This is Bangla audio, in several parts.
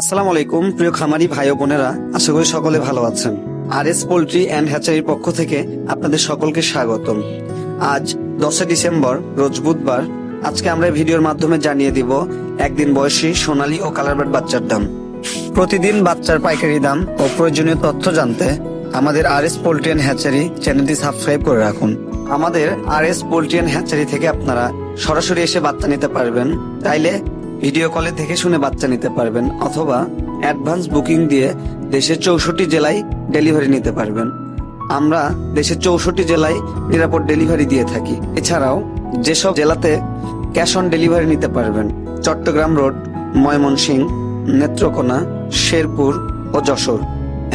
আসসালামু আলাইকুম, প্রিয় খামারি ভাই বোনেরা। আশা করি সকলে ভালো আছেন। আর এস পোল্ট্রি অ্যান্ড হ্যাচারির পক্ষ থেকে আপনাদের সকলকে স্বাগতম। আজ দশই ডিসেম্বর, রোজ বুধবার। আজকে আমরা ভিডিওর মাধ্যমে জানিয়ে দিব একদিন বয়সী সোনালী ও কালারবার্ড বাচ্চার দাম। প্রতিদিন বাচ্চার পাইকারি দাম ও প্রয়োজনীয় তথ্য জানতে আমাদের R S poultry and hatchery চ্যানেলটি সাবস্ক্রাইব করে রাখুন। আমাদের R S poultry and hatchery থেকে আপনারা সরাসরি এসে বাচ্চা নিতে পারবেন। তাইলে ভিডিও কলে দেখে শুনে বাচ্চা নিতে পারবেন অথবা অ্যাডভান্স বুকিং দিয়ে দেশের চৌষট্টি জেলায় ডেলিভারি নিতে পারবেন। আমরা দেশের চৌষট্টি জেলায় নিরাপদ ডেলিভারি দিয়ে থাকি। এছাড়াও যেসব জেলাতে ক্যাশ অন ডেলিভারি নিতে পারবেন, চট্টগ্রাম রোড, ময়মনসিংহ, নেত্রকোনা, শেরপুর ও যশোর।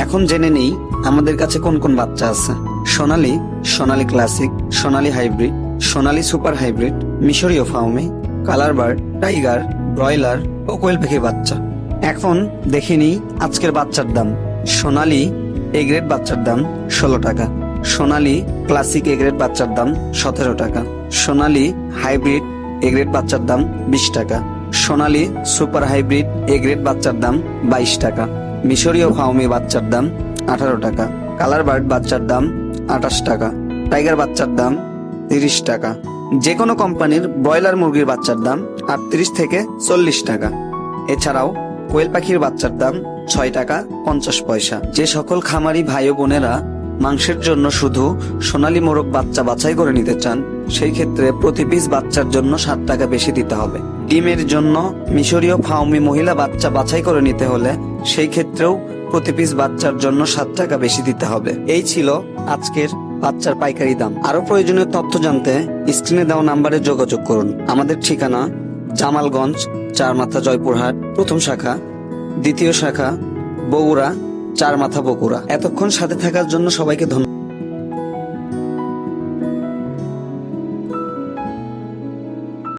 এখন জেনে নেই আমাদের কাছে কোন কোন বাচ্চা আছে। Sonali Sonali classic, Sonali hybrid, Sonali super hybrid, মিশরীয় ফাউমি কালার টাইগার ব্রয়লার ও কোয়েল পাখির বাচ্চা। এখন দেখে নিই আজকের বাচ্চার দাম। সোনালি এ গ্রেড বাচ্চার দাম ষোলো টাকা। সোনালি ক্লাসিক এ গ্রেড বাচ্চার দাম সতেরো টাকা। সোনালি হাইব্রিড এ গ্রেড বাচ্চার দাম বিশ টাকা। Sonali super hybrid A grade বাচ্চার দাম বাইশ টাকা। মিশরীয় ফাউমি বাচ্চার দাম আঠারো টাকা। কালার বার্ড বাচ্চার দাম আঠাশ টাকা। টাইগার বাচ্চার দাম তিরিশ টাকা। যে কোনো কোম্পানির ব্রয়লার মুরগির বাচ্চার দাম আটত্রিশ থেকে চল্লিশ টাকা। এছাড়াও কোয়েল পাখির বাচ্চার দাম ছয় টাকা পঞ্চাশ পয়সা। যে সকল খামারি ভাই বোনেরা মাংসের জন্য শুধু সোনালী মোরগ বাচ্চা বাছাই করে নিতে চান, সেই ক্ষেত্রে প্রতি পিস বাচ্চার জন্য সাত টাকা বেশি দিতে হবে। ডিমের জন্য মিশরীয় ফাউমি মহিলা বাচ্চা বাছাই করে নিতে হলে সেই ক্ষেত্রেও প্রতি পিস বাচ্চার জন্য সাত টাকা বেশি দিতে হবে। এই ছিল আজকের বাচ্চার পাইকারি দাম। আরও প্রয়োজনীয় তথ্য জানতে স্ক্রিনে দেওয়া নাম্বারে যোগাযোগ করুন। আমাদের ঠিকানা জামালগঞ্জ, চারমাথা জয়পুরহাট, প্রথম শাখা, দ্বিতীয় শাখা, বগুড়া চার মাথা বগুড়া। এতক্ষণ সাথে থাকার জন্য সবাইকে ধন্যবাদ।